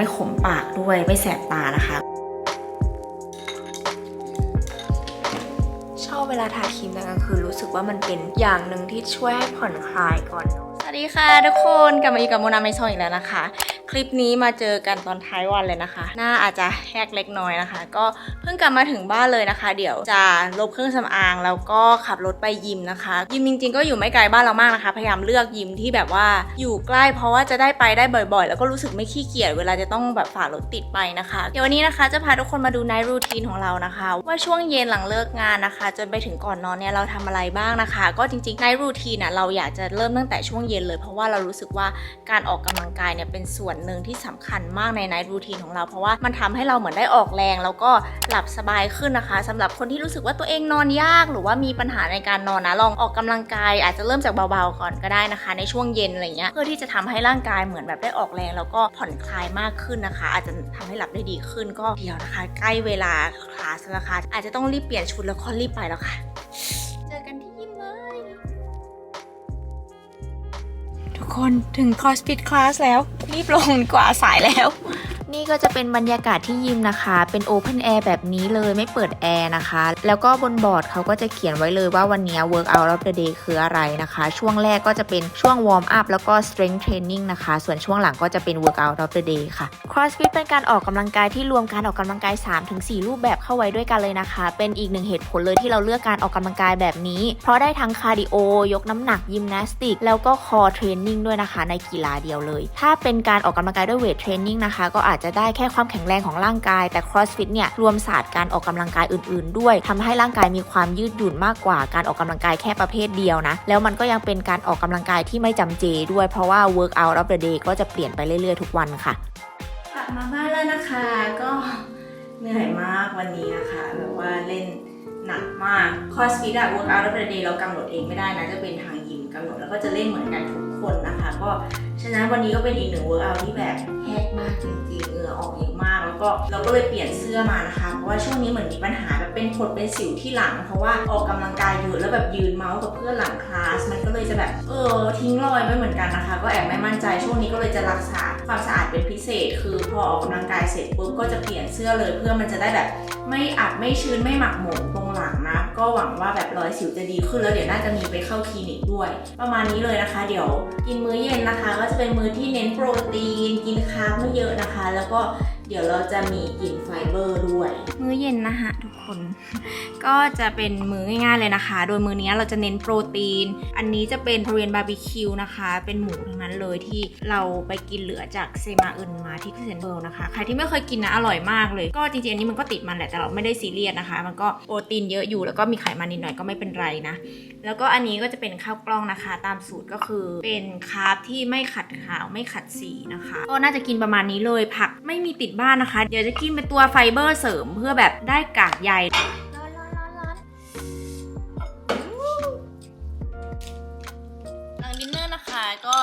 ไม่ขมปากด้วยไม่แสบตานะคะ ชอบเวลาทาครีมตอนกลางคืนรู้สึกว่ามันเป็นอย่างหนึ่งที่ช่วยให้ผ่อนคลายก่อนนอนสวัสดีค่ะทุกคนกลับมาอยู่กับโมนาไมซอนอีกแล้วนะคะ คลิปนี้มาเจอกันตอนท้ายวันเลยนะคะ หน้าอาจจะแหกเล็กน้อยนะคะ ก็เพิ่งกลับมาถึงบ้านเลยนะคะ เดี๋ยวจะลบเครื่องสำอางแล้วก็ขับรถไปยิมนะคะ ยิมจริงๆ ก็อยู่ไม่ไกลบ้านเรามากนะคะ พยายามเลือกยิมที่แบบว่าอยู่ใกล้เพราะว่าจะได้ไปได้บ่อยๆ แล้วก็รู้สึกไม่ขี้เกียจเวลาจะต้องแบบฝ่ารถติดไปนะคะ เดี๋ยววันนี้นะคะจะพาทุกคนมาดูไนท์รูทีนของเรานะคะ ว่าช่วงเย็นหลังเลิกงานนะคะ จนไปถึงก่อนนอนเนี่ยเราทำอะไรบ้างนะคะ ก็จริงๆไนท์รูทีนอะเราอยากจะเริ่มตั้งแต่ช่วงเย็นเลย เพราะว่าเรารู้สึกว่าการออกกำลังกายเนี่ยเป็นส่วนหนึ่งที่สำคัญมากในไนท์รูทีนของเรา เพราะว่ามันทำให้เราเหมือนได้ออกแรง แล้วก็หลับสบายขึ้นนะคะสำหรับคนที่รู้สึกว่าตัวเองนอนยาก หรือว่ามีปัญหาในการนอนนะลองออกกำลังกาย อาจจะเริ่มจากเบาๆก่อนก็ได้นะคะ ในช่วงเย็นอะไรเงี้ยเพื่อที่จะทำให้ร่างกายเหมือนแบบได้ออกแรง แล้วก็ผ่อนคลายมากขึ้นนะคะ อาจจะทำให้หลับได้ดีขึ้นก็เดี๋ยวนะคะ ใกล้เวลาคลาสแล้วนะคะอาจจะต้องรีบเปลี่ยนชุดแล้วก็รีบไปแล้วค่ะ คนถึง CrossFit Class แล้ว รีบลงดีกว่าสายแล้ว นี่ก็จะเป็นบรรยากาศที่ยิมนะคะ เป็น Open Air แบบนี้เลยไม่เปิดแอร์นะคะ แล้วก็บนบอร์ดเขาก็จะเขียนไว้เลยว่าวันนี้ Workout of the Day คืออะไรนะคะ ช่วงแรกก็จะเป็นช่วง Warm Up แล้วก็ Strength Training นะคะ ส่วนช่วงหลังก็จะเป็น Workout of the Day ค่ะ CrossFit เป็นการออกกำลังกายที่รวมการออกกำลังกาย 3-4 รูปแบบเข้าไว้ด้วยกันเลยนะคะ เป็นอีกหนึ่งเหตุผลเลยที่เราเลือกการออกกำลังกายแบบนี้ เพราะได้ทั้งคาร์ดิโอยกน้ำหนักยิมนาสติกแล้วก็คอเทรนนิ่งด้วยนะคะ ในกีฬาเดียวเลย ถ้าเป็นการออกกำลังกายด้วยเวทเทรนนิ่งนะคะก็อาจจะได้แค่ความแข็งแรงของร่างกาย แต่ CrossFit เนี่ยรวมศาสตร์การออกกำลังกายอื่น ๆ ด้วยทำให้ร่างกายมีความยืดหยุ่นมากกว่าการออกกำลังกายแค่ประเภทเดียวนะ แล้วมันก็ยังเป็นการออกกำลังกายที่ไม่จำเจด้วยเพราะว่า workout of the day ก็จะเปลี่ยนไปเรื่อย ๆ ทุกวันค่ะกลับมาบ้านแล้วนะคะก็เหนื่อยมากวันนี้นะคะแบบว่าเล่นหนักมากคอสฟิตอะ workout of the day เรากำหนดเองไม่ได้นะจะเป็นทางยิมกำหนดแล้วก็จะเล่นเหมือนกันทุกคนนะคะ ก็ ฉะนั้นวันนี้ก็เป็นอีกหนึ่ง workout ที่แบบแฮกมากจริงๆเหงื่อออกเยอะมาก แล้วก็เราก็เลยเปลี่ยนเสื้อมานะคะ เพราะว่าช่วงนี้เหมือนมีปัญหาแบบเป็นผดเป็นสิวที่หลัง เพราะว่าออกกำลังกายเยอะแล้วแบบยืนเมาส์กับเพื่อนหลังคลาส มันก็เลยจะแบบเออทิ้งรอยไว้เหมือนกันนะคะ ก็แอบไม่มั่นใจช่วงนี้ก็เลยจะรักษาความสะอาดเป็นพิเศษ คือพอออกกำลังกายเสร็จปุ๊บก็จะเปลี่ยนเสื้อเลยเพื่อมันจะได้แบบไม่อับไม่ชื้นไม่หมักหมมตรงหลังนะ ก็หวังว่าแบบรอยสิวจะดีขึ้นแล้วเดี๋ยวน่าจะมีไปเข้าคลินิกด้วย ประมาณนี้เลยนะคะ เดี๋ยวกินมื้อเย็นนะคะก็จะเป็นมื้อที่เน้นโปรตีน กินคาร์บไม่เยอะนะคะ แล้วก็ เดี๋ยวเราจะมีกลิ่นไฟเบอร์ด้วย มื้อเย็นนะคะทุกคน ก็จะเป็นมื้อง่ายๆเลยนะคะ โดยมื้อนี้เราจะเน้นโปรตีน อันนี้จะเป็นทเรียนบาร์บีคิวนะคะ เป็นหมูทั้งนั้นเลยที่เราไปกินเหลือจากเซมาอื่นมาที่พิเศษเบิลนะคะ ใครที่ไม่เคยกินนะอร่อยมากเลย ก็จริงๆอันนี้มันก็ติดมันแหละแต่เราไม่ได้ซีเรียสนะคะ มันก็โปรตีนเยอะอยู่แล้วก็มีไขมันนิดหน่อยก็ไม่เป็นไรนะ แล้วก็อันนี้ก็จะเป็นข้าวกล้องนะคะ ตามสูตรก็คือเป็นคาร์บที่ไม่ขัดขาวไม่ขัดสีนะคะ ก็น่าจะกินประมาณนี้เลยผักไม่มีติดบ้านนะคะ เดี๋ยวจะกินเป็นตัวไฟเบอร์เสริมเพื่อแบบได้กากใยหลังดินเนอร์นะคะ ก็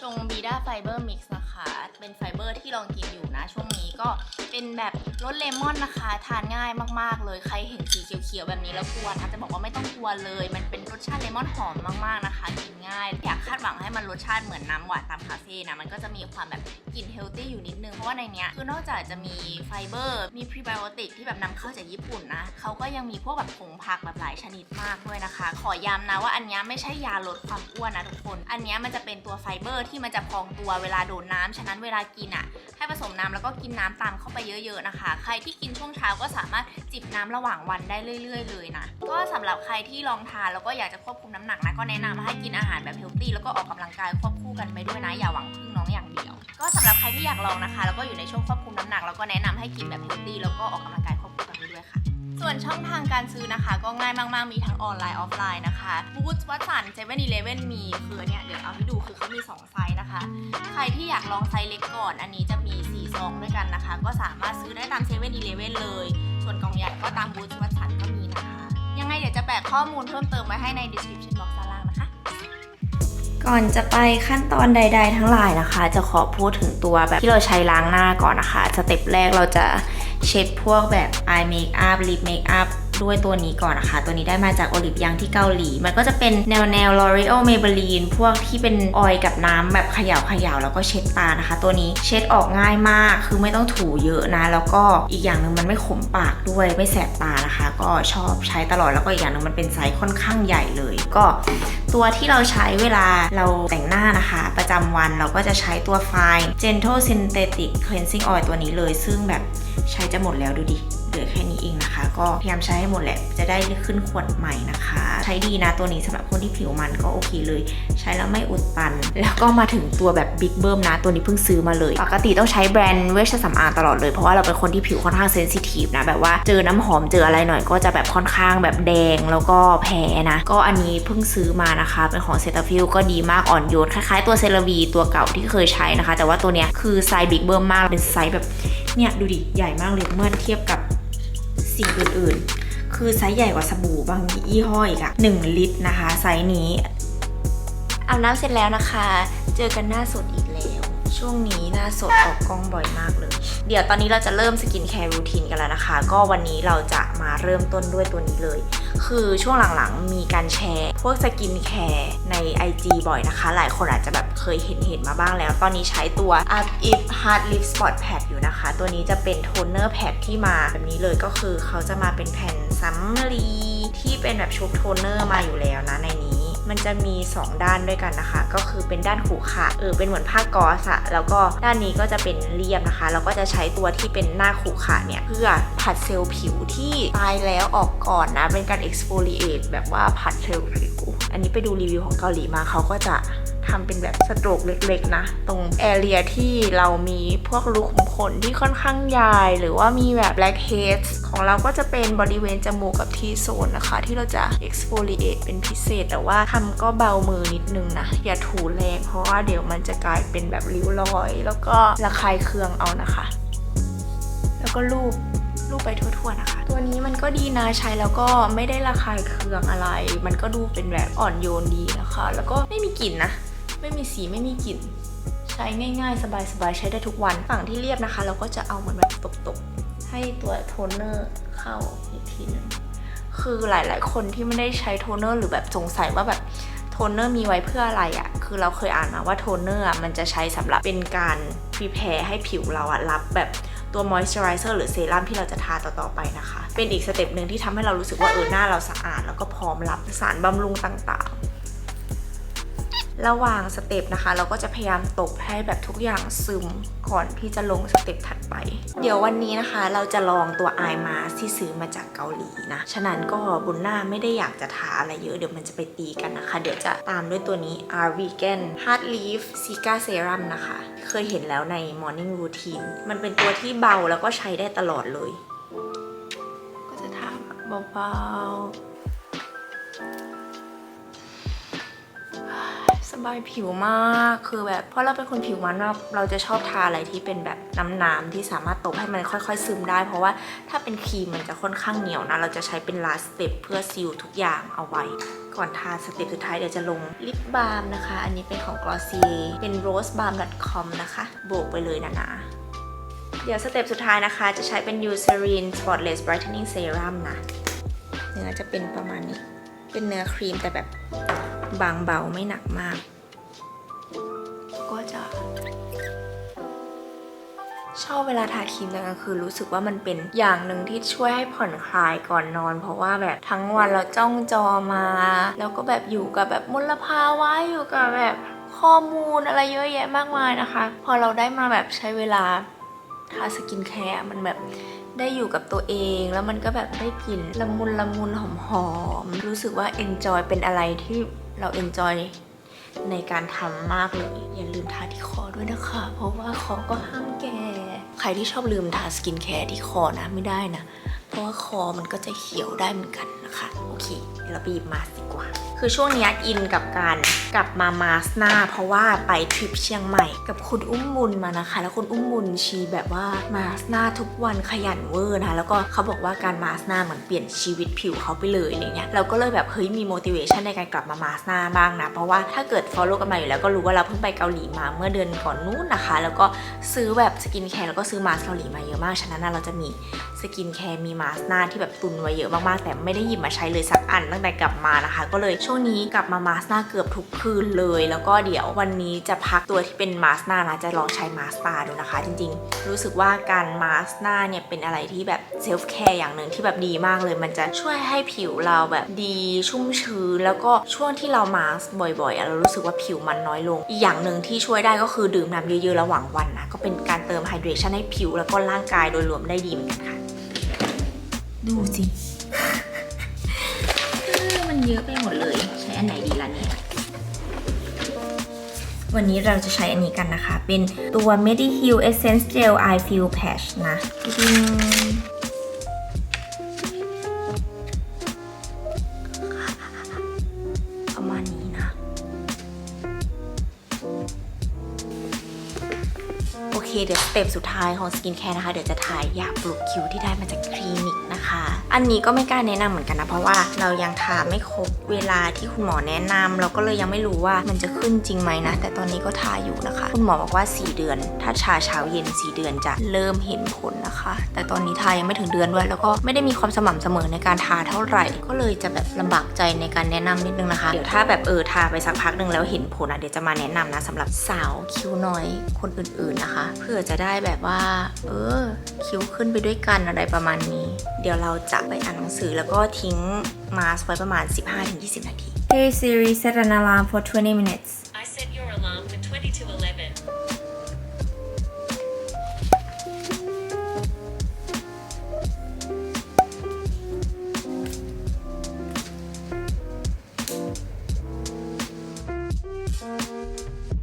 ชงบีด้าไฟเบอร์มิกซ์นะคะ เป็นไฟเบอร์ที่ลองกินอยู่นะ ช่วงนี้ก็เป็นแบบรสเลมอนนะคะ ทานง่ายมากๆเลย ใครเห็นสีเขียวๆแบบนี้แล้วกลัวนะจะบอกว่าไม่ต้องกลัวเลย มันเป็นรสชาติเลมอนหอมมากๆนะคะ กินง่าย อยากคาดหวังให้มันรสชาติเหมือนน้ำหวานตามคาเฟ่นะ มันก็จะมีความแบบกลิ่นเฮลตี้อยู่นิดนึง เพราะว่าในเนี้ยคือนอกจากจะมีไฟเบอร์ มีพรีไบโอติกที่แบบนำเข้าจากญี่ปุ่นนะ เขาก็ยังมีพวกแบบผงผักแบบหลายชนิดมากด้วยนะคะ ขอย้ำนะว่าอันนี้ไม่ใช่ยาลดความอ้วนนะทุกคน อันนี้มันจะเป็นตัวไฟเบอร์ที่มันจะพองตัวเวลาโดนน้ำฉะนั้นเวลากินอะ ให้ผสมน้ำแล้วก็กินน้ำตามเข้าไปเยอะๆนะคะ ใครที่กินช่วงเช้าก็สามารถจิบน้ำระหว่างวันได้เรื่อย ๆ เลยนะ ก็สำหรับใครที่ลองทานแล้วก็อยากจะควบคุมน้ำหนักนะก็แนะนำให้กินอาหารแบบเฮลตี้แล้วก็ออกกำลังกายควบคู่กันไปด้วยนะ อย่าหวังพึ่งน้องอย่างเดียว ก็สำหรับใครที่อยากลองนะคะ แล้วก็อยู่ในช่วงควบคุมน้ำหนัก แล้วก็แนะนำให้กินแบบเฮลตี้แล้วก็ออกกำลังกาย ส่วนช่องทางการซื้อนะคะ ก็ง่ายมาก ๆ มีทั้งออนไลน์ออฟไลน์นะคะบูธวัตสันเซเว่นอีเลเว่นมีคือเนี่ยเดี๋ยวเอาให้ดูคือเขามี 2 ไซส์นะคะ ใครที่อยากลองไซส์เล็กก่อน อันนี้จะมี4ซองด้วยกันนะคะ ก็สามารถซื้อได้ตามเซเว่นอีเลเว่นเลย ส่วนกล่องใหญ่ก็ตามบูธวัตสันก็มีนะคะ ยังไงเดี๋ยวจะแปะข้อมูลเพิ่มเติมไว้ให้ใน description box ก่อนจะไปขั้นตอนใด ๆ ทั้งหลายนะคะ จะขอพูดถึงตัวแบบที่เราใช้ล้างหน้าก่อนนะคะ สเต็ปแรกเราจะเช็ดพวกแบบ eye makeup lip makeup ด้วยตัวนี้ก่อนนะคะ ตัวนี้ได้มาจากโอลิฟยังที่เกาหลี มันก็จะเป็นแนวแนว L'Oreal Maybelline พวกที่เป็นออยกับน้ำแบบเขย่าเขย่าแล้วก็เช็ดตานะคะ ตัวนี้เช็ดออกง่ายมาก คือไม่ต้องถูเยอะนะ แล้วก็อีกอย่างหนึ่งมันไม่ขมปากด้วยไม่แสบตานะคะ ก็ชอบใช้ตลอดแล้วก็อีกอย่างหนึ่งมันเป็นไซส์ค่อนข้างใหญ่เลย ก็ตัวที่เราใช้เวลาเราแต่งหน้านะคะ ประจำวันเราก็จะใช้ตัว Fine Gentle Synthetic Cleansing Oil ตัวนี้เลย ซึ่งแบบใช้จะหมดแล้วดูดิ ลือแค่นี้เองนะคะ ก็พยายามใช้ให้หมดแหละ จะได้ขึ้นขวดใหม่นะคะ ใช้ดีนะตัวนี้สำหรับคนที่ผิวมันก็โอเคเลย ใช้แล้วไม่อุดตัน แล้วก็มาถึงตัวแบบบิ๊กเบิ้มนะ ตัวนี้เพิ่งซื้อมาเลย ปกติต้องใช้แบรนด์เวชสำอางตลอดเลย เพราะว่าเราเป็นคนที่ผิวค่อนข้างเซนซิทีฟนะ แบบว่าเจอน้ำหอมเจออะไรหน่อย ก็จะแบบค่อนข้างแบบแดงแล้วก็แพ้นะ ก็อันนี้เพิ่งซื้อมานะคะ เป็นของเซตาฟิลก็ดีมากอ่อนโยนคล้ายๆตัวเซราวีตัวเก่าที่เคยใช้นะคะ แต่ว่าตัวเนี้ยคือไซส์บิ๊กเบิ้มมากเป็นไซส์แบบเนี่ยดูดิใหญ่มากเลยเมื่อเทียบกับ สิ่งอื่นๆ คือไซส์ใหญ่กว่าสบู่บางยี่ห้ออีกอะ1ลิตรนะคะ ไซส์นี้อาบน้ำเสร็จแล้วนะคะ เจอกันหน้าสดอีกแล้ว ช่วงนี้หน้าสดออกกล้องบ่อยมากเลย เดี๋ยวตอนนี้เราจะเริ่มสกินแคร์รูทีนกันแล้วนะคะ ก็วันนี้เราจะมาเริ่มต้นด้วยตัวนี้เลย คือช่วงหลังๆ มีการแชร์ พวกสกินแคร์ใน IG บ่อยนะคะ หลายคนอาจจะแบบเคยเห็นเห็นมาบ้างแล้ว ตอนนี้ใช้ตัว Up If Hard Lip Spot Pad อยู่นะคะ ตัวนี้จะเป็นโทนเนอร์แพดที่มาแบบนี้เลยก็คือเขาจะมาเป็นแผ่นซัมมรีที่เป็นแบบชุบโทนเนอร์มาอยู่แล้วนะในนี้ มันจะมี 2 ด้านด้วยกันนะคะ ก็คือเป็นด้านขูขาเออเป็นเหมือนผ้ากอสอะแล้วก็ด้านนี้ก็จะเป็นเรียบนะคะแล้วก็จะใช้ตัวที่เป็นหน้าขูขาเนี่ย เพื่อผัดเซลล์ผิวที่ตายแล้วออกก่อนนะ เป็นการ exfoliate แบบว่าผัดเซลล์ผิวอันนี้ไปดูรีวิวของเกาหลีมาเขาก็จะ ทำเป็นแบบสโตรกเล็กๆนะ ตรงแอเรียที่เรามีพวกรูขุมขนที่ค่อนข้างใหญ่หรือว่ามีแบบ blackheads ของเราก็จะเป็นบริเวณจมูกกับทีโซนนะคะ ที่เราจะ exfoliate เป็นพิเศษ แต่ว่าทำก็เบามือนิดนึงนะ อย่าถูแรงเพราะว่าเดี๋ยวมันจะกลายเป็นแบบริ้วรอย แล้วก็ระคายเคืองเอานะคะ แล้วก็ลูบลูบไปทั่วๆนะคะ ตัวนี้มันก็ดีนะใช้แล้วก็ไม่ได้ระคายเคืองอะไร มันก็ดูเป็นแบบอ่อนโยนดีนะคะ แล้วก็ไม่มีกลิ่นนะ ไม่มีสีไม่มีกลิ่น ใช้ง่ายๆ สบายๆ ใช้ได้ทุกวัน ฝั่งที่เรียบนะคะ เราก็จะเอาเหมือนแบบตบๆ ให้ตัวโทนเนอร์เข้าอีกทีหนึงคือหลายๆ คนที่ไม่ได้ใช้โทนเนอร์หรือแบบสงสัยว่าแบบโทนเนอร์มีไว้เพื่ออะไรอะ่ะ คือเราเคยอ่านมาว่าโทนเนอร์มันจะใช้สำหรับเป็นการพรีแพร์ให้ผิวเราอะรับแบบตัวมอยส์เจอไรเซอร์หรือเซรั่มที่เราจะทาต่อๆไปนะคะ เป็นอีกสเต็ปหนึ่งที่ทำให้เรารู้สึกว่าเออหน้าเราสะอาด แล้วก็พร้อมรับสารบำรุงต่างๆ ระหว่างสเต็ปนะคะ เราก็จะพยายามตบให้แบบทุกอย่างซึมก่อนที่จะลงสเต็ปถัดไป เดี๋ยววันนี้นะคะ เราจะลองตัวไอมาที่ซื้อมาจากเกาหลีนะ ฉะนั้นก็บนหน้าไม่ได้อยากจะทาอะไรเยอะเดี๋ยวมันจะไปตีกันนะคะ เดี๋ยวจะตามด้วยตัวนี้ R Vegan Hard Leaf Cica Serum นะคะ เคยเห็นแล้วใน Morning Routine มันเป็นตัวที่เบาแล้วก็ใช้ได้ตลอดเลย ก็จะทาเบาๆ สบายผิวมากคือแบบเพราะเราเป็นคนผิวมันเราเราจะชอบทาอะไรที่เป็นแบบน้ำๆที่สามารถตบให้มันค่อยๆซึมได้ เพราะว่าถ้าเป็นครีมมันจะค่อนข้างเหนียวนะ เราจะใช้เป็น last step เพื่อซีลทุกอย่างเอาไว้ ก่อนทาสเต็ปสุดท้ายเดี๋ยวจะลงลิปบาล์มนะคะ อันนี้เป็นของ Glossier เป็น rosebalm.com นะคะ โบกไปเลยนะๆเดี๋ยวสเต็ปสุดท้ายนะคะ จะใช้เป็น Eucerin Spotless Brightening Serum นะ เนื้อจะเป็นประมาณนี้ เป็นเนื้อครีมแต่แบบ บางเบาไม่หนักมาก ก็จะ ชอบเวลาทาครีมตอนกลางคืนรู้สึกว่ามันเป็นอย่างหนึ่งที่ช่วยให้ผ่อนคลายก่อนนอน เพราะว่าแบบทั้งวันเราจ้องจอมา แล้วก็แบบอยู่กับแบบมลภาวะอยู่กับแบบข้อมูลอะไรเยอะแยะมากมายนะคะ พอเราได้มาแบบใช้เวลาทาสกินแคร์มันแบบ ได้อยู่กับตัวเอง แล้วมันก็แบบได้กลิ่นละมุนละมุนหอมหอมรู้สึกว่าเอนจอยเป็นอะไรที่เราเอนจอยในการทำมากเลย อย่าลืมทาที่คอด้วยนะคะ เพราะว่าคอก็ห้ามแก่ ใครที่ชอบลืมทาสกินแคร์ที่คอนะไม่ได้นะ เพราะว่าคอมันก็จะเขียวได้เหมือนกันนะ คะโอเคเดี๋ยวเราไปหยิบมาดีกว่า คือช่วงนี้อินกับการกลับมามาสหน้า เพราะว่าไปทริปเชียงใหม่ กับคุณอุ้มบุญมานะคะ แล้วคุณอุ้มบุญชีแบบว่ามาสหน้าทุกวันขยันเวอร์นะคะแล้วก็เขาบอกว่าการมาสหน้าเหมือนเปลี่ยนชีวิตผิวเขาไปเลยอะไรเงี้ยเราก็เลยแบบเฮ้ยมี motivation ในการกลับมามาสหน้าบ้างนะเพราะว่าถ้าเกิด follow กันมาอยู่แล้วก็รู้ว่าเราเพิ่งไปเกาหลีมาเมื่อเดือนก่อนนู้นนะคะ แล้วก็ซื้อแบบสกินแคร์แล้วก็ซื้อมาสเกาหลีมาเยอะมากฉะนั้นเราจะมีสกินแคร์มีมาสหน้าที่แบบตุนไว้เยอะมากๆแต่ไม่ได้หยิบมาใช้เลยสักอันตั้งแต่กลับมานะคะ ก็เลยช่วงนี้กลับมามาส์หน้าเกือบทุกคืนเลย แล้วก็เดี๋ยววันนี้จะพักตัวที่เป็นมาส์หน้านะจะลองใช้มาสก์ตาดูนะคะ จริงๆ รู้สึกว่าการมาส์หน้าเนี่ยเป็นอะไรที่แบบเซลฟ์แคร์อย่างหนึ่งที่แบบดีมากเลย มันจะช่วยให้ผิวเราแบบดีชุ่มชื้นแล้วก็ช่วงที่เรามาส์บ่อยๆอะเรารู้สึกว่าผิวมันน้อยลง อีกอย่างหนึ่งที่ช่วยได้ก็คือดื่มน้ำเยอะๆระหว่างวันนะก็เป็นการเติมไฮเดรชันให้ผิวแล้วก็ร่างกายโดยรวมได้ดีเหมือนกันค่ะ ดูสิ เยอะไปหมดเลย ใช้อันไหนดีล่ะเนี่ยวันนี้เราจะใช้อันนี้กันนะคะ เป็นตัว Mediheal Essence Gel Eye Fill Patch นะดึงประ เดี๋ยวสเต็ปสุดท้ายของสกินแคร์นะคะ เดี๋ยวจะถ่ายยาปลุกคิ้วที่ได้มาจากคลินิกนะคะ อันนี้ก็ไม่กล้าแนะนำเหมือนกันนะ เพราะว่าเรายังทาไม่ครบเวลาที่คุณหมอแนะนำเราก็เลยยังไม่รู้ว่ามันจะขึ้นจริงไหมนะ แต่ตอนนี้ก็ทาอยู่นะคะ คุณหมอบอกว่า 4 เดือน ถ้าชาเช้าเย็น 4 เดือนจะเริ่มเห็นผลนะคะ แต่ตอนนี้ทายังไม่ถึงเดือนด้วย แล้วก็ไม่ได้มีความสม่ำเสมอในการทาเท่าไหร่ ก็เลยจะแบบลำบากใจในการแนะนำนิดนึงนะคะ เดี๋ยวถ้าแบบเออทาไปสักพักหนึ่งแล้วเห็นผลอะเดี๋ยวจะมาแนะนำนะสำหรับสาวคิ้วน้อยคนอื่นๆนะคะเพื่อจะได้แบบว่า เออ คิ้วขึ้นไปด้วยกันอะไรประมาณนี้ เดี๋ยวเราจะไปอ่านหนังสือแล้วก็ทิ้งมาสไว้ประมาณ 15-20 นาที Hey Siri set an alarm for 20 minutes